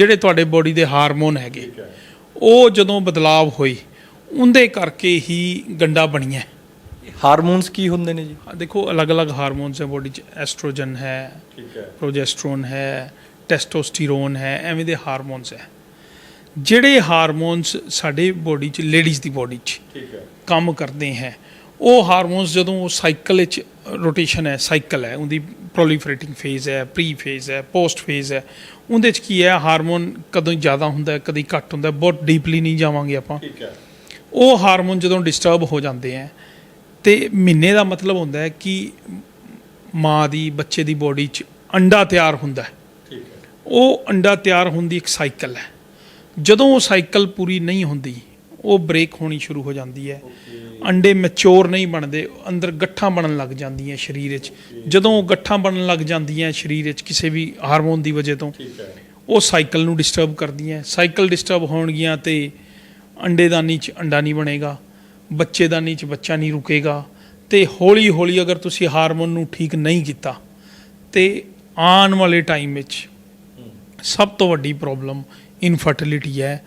ਜਿਹੜੇ ਤੁਹਾਡੇ ਬੋਡੀ ਦੇ ਹਾਰਮੋਨ ਹੈਗੇ ਉਹ ਜਦੋਂ ਬਦਲਾਵ ਹੋਏ ਉਹਦੇ ਕਰਕੇ ਹੀ ਗੰਡਾ ਬਣੀਆਂ। ਹਾਰਮੋਨਸ ਕੀ ਹੁੰਦੇ ਨੇ ਜੀ? ਦੇਖੋ ਅਲੱਗ-ਅਲੱਗ ਹਾਰਮੋਨਸ ਹੈ ਬੋਡੀ 'ਚ ਐਸਟ੍ਰੋਜਨ ਹੈ ਠੀਕ ਹੈ। ਪ੍ਰੋਜੈਸਟਰੋਨ ਹੈ ਟੈਸਟੋਸਟੀਰੋਨ ਹੈ ਐਵੇਂ ਦੇ ਹਾਰਮੋਨਸ ਹੈ। ਜਿਹੜੇ ਹਾਰਮੋਨਸ ਸਾਡੇ ਬੋਡੀ 'ਚ ਲੇਡੀਜ਼ ਦੀ ਬੋਡੀ 'ਚ ਠੀਕ ਹੈ। ਕੰਮ ਕਰਦੇ ਹੈ ਉਹ ਹਾਰਮੋਨਸ ਜਦੋਂ ਉਹ ਸਾਈਕਲ ਵਿੱਚ ਰੋਟੇਸ਼ਨ ਹੈ ਸਾਈਕਲ ਹੈ ਉਹਦੀ ਪ੍ਰੋਲੀਫਰੇਟਿੰਗ ਫੇਜ਼ ਹੈ ਪ੍ਰੀ ਫੇਜ਼ ਹੈ ਪੋਸਟ ਫੇਜ਼ ਹੈ ਉਹਦੇ 'ਚ ਕੀ ਹੈ ਹਾਰਮੋਨ ਕਦੋਂ ਜ਼ਿਆਦਾ ਹੁੰਦਾ ਹੈ ਕਦੀ ਘੱਟ ਹੁੰਦਾ ਹੈ ਬਹੁਤ ਡੀਪਲੀ ਨਹੀਂ ਜਾਵਾਂਗੇ ਆਪਾਂ। ਠੀਕ ਹੈ। ਉਹ ਹਾਰਮੋਨ ਜਦੋਂ ਡਿਸਟਰਬ ਹੋ ਜਾਂਦੇ ਹੈ ਤੇ ਮਹੀਨੇ ਦਾ ਮਤਲਬ ਹੁੰਦਾ ਹੈ ਕਿ ਮਾਂ ਦੀ ਬੱਚੇ ਦੀ ਬੋਡੀ 'ਚ ਅੰਡਾ ਤਿਆਰ ਹੁੰਦਾ ਹੈ। ਠੀਕ ਹੈ। ਉਹ ਅੰਡਾ ਤਿਆਰ ਹੋਣ ਦੀ ਇੱਕ ਸਾਈਕਲ ਹੈ। ਜਦੋਂ ਉਹ ਸਾਈਕਲ ਪੂਰੀ ਨਹੀਂ ਹੁੰਦੀ ਉਹ ਬ੍ਰੇਕ ਹੋਣੀ ਸ਼ੁਰੂ ਹੋ ਜਾਂਦੀ ਹੈ। ਅੰਡੇ ਮੈਚੁਰ ਨਹੀਂ ਬਣਦੇ ਅੰਦਰ ਗੱਠਾਂ ਬਣਨ ਲੱਗ ਜਾਂਦੀਆਂ ਸਰੀਰ ਵਿੱਚ। ਜਦੋਂ ਉਹ ਗੱਠਾਂ ਬਣਨ ਲੱਗ ਜਾਂਦੀਆਂ ਸਰੀਰ ਵਿੱਚ ਕਿਸੇ ਵੀ ਹਾਰਮੋਨ ਦੀ ਵਜ੍ਹਾ ਤੋਂ ਉਹ ਸਾਈਕਲ ਨੂੰ ਡਿਸਟਰਬ ਕਰਦੀਆਂ ਸਾਈਕਲ ਡਿਸਟਰਬ ਹੋਣਗੀਆਂ ਤੇ ਅੰਡੇਦਾਨੀ ਚ ਅੰਡਾ ਨਹੀਂ ਬਣੇਗਾ ਬੱਚੇਦਾਨੀ ਚ ਬੱਚਾ ਨਹੀਂ ਰੁਕੇਗਾ ਤੇ ਹੌਲੀ ਹੌਲੀ ਅਗਰ ਤੁਸੀਂ ਹਾਰਮੋਨ ਨੂੰ ਠੀਕ ਨਹੀਂ ਕੀਤਾ ਤੇ ਆਉਣ ਵਾਲੇ ਟਾਈਮ ਵਿੱਚ ਸਭ ਤੋਂ ਵੱਡੀ ਪ੍ਰੋਬਲਮ ਇਨਫਰਟੀਲਿਟੀ ਹੈ।